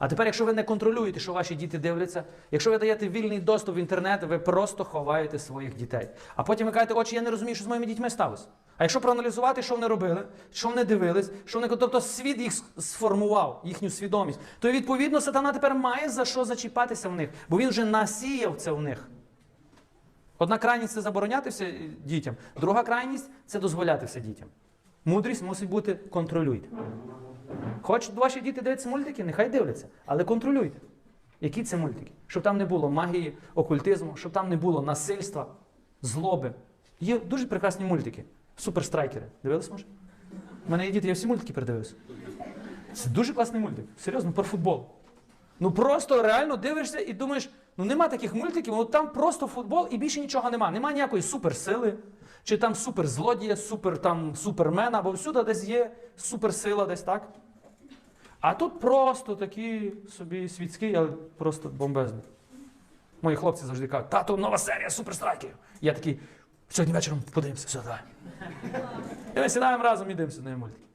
А тепер, якщо ви не контролюєте, що ваші діти дивляться, якщо ви даєте вільний доступ в інтернет, ви просто ховаєте своїх дітей. А потім ви кажете, очі, я не розумію, що з моїми дітьми сталося. А якщо проаналізувати, що вони робили, що вони дивились, що вони тобто світ їх сформував, їхню свідомість, то відповідно сатана тепер має за що зачіпатися в них, бо він вже насіяв це в них. Одна крайність це забороняти все е, дітям, друга крайність це дозволяти все дітям. Мудрість мусить бути контролюйте. Хочуть ваші діти дивитися мультики, нехай дивляться, але контролюйте. Які це мультики? Щоб там не було магії, окультизму, щоб там не було насильства, злоби. Є дуже прекрасні мультики. Суперстрайкери. Дивились, може? У мене є діти, я всі мультики передивився. Це дуже класний мультик. Серйозно, про футбол. Ну просто реально дивишся і думаєш, ну нема таких мультиків, ну там просто футбол і більше нічого нема. Нема ніякої суперсили, чи там суперзлодія, супер там супермена, бо всюди десь є суперсила, десь так. А тут просто такий собі світський, але просто бомбезний. Мої хлопці завжди кажуть, тату, нова серія суперстрайків. Я такий, сьогодні вечором подивимося, все, давай. І ми сідаємо разом і дивимося на мультики.